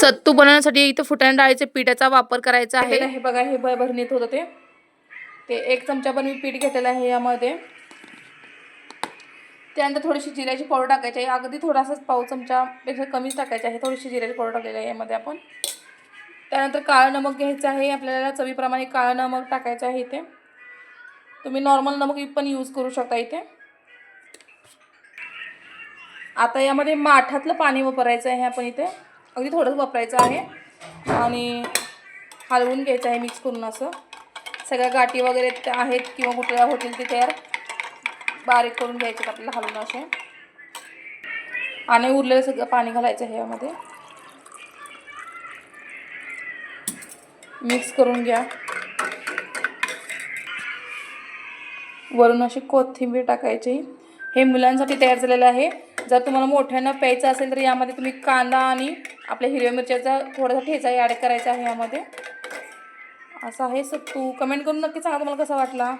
सत्तू बनवण्यासाठी इथं फुटाणा डाळीच्या पिठाचा वापर करायचा आहे. हे बघा हे भरणीत होतं ते. ते एक चमचा पण मी पीठ घेतलेलं आहे यामध्ये. त्यानंतर थोडीशी जिऱ्याची पावडर टाकायची आहे. अगदी थोडासाच पाव चमचापेक्षा कमीच टाकायची आहे. थोडीशी जिऱ्याची पावडर टाकलेली आहे यामध्ये आपण. त्यानंतर काळं नमक घ्यायचं आहे. आपल्याला चवीप्रमाणे काळं नमक टाकायचं आहे इथे. तुम्ही नॉर्मल नमक पण यूज करू शकता इथे. आता यामध्ये माठातलं पाणी वापरायचं आहे आपण इथे. अगदी थोडंच वापरायचं आहे. आणि हलवून घ्यायचं आहे मिक्स करून असं. सगळ्या गाठी वगैरे त्या आहेत किंवा कुठल्या होतील ते तयार. बारीक करून घ्यायचे आपल्याला हलवून असे. आणि उरलेलं सगळं पाणी घालायचं आहे यामध्ये. मिक्स करून घ्या. वरून अशी कोथिंबीर टाकायची. हे मुलांसाठी तयार झालेलं आहे. जर तुम्हाला मोठ्यानं प्यायचं असेल तर यामध्ये तुम्ही कांदा आणि आपल्या हिरव्या मिरच्याचा थोडासा ठेचा ॲड करायचा आहे यामध्ये. असं आहे सत्तू कमेंट करून नक्की सांगा तुम्हाला कसा वाटला.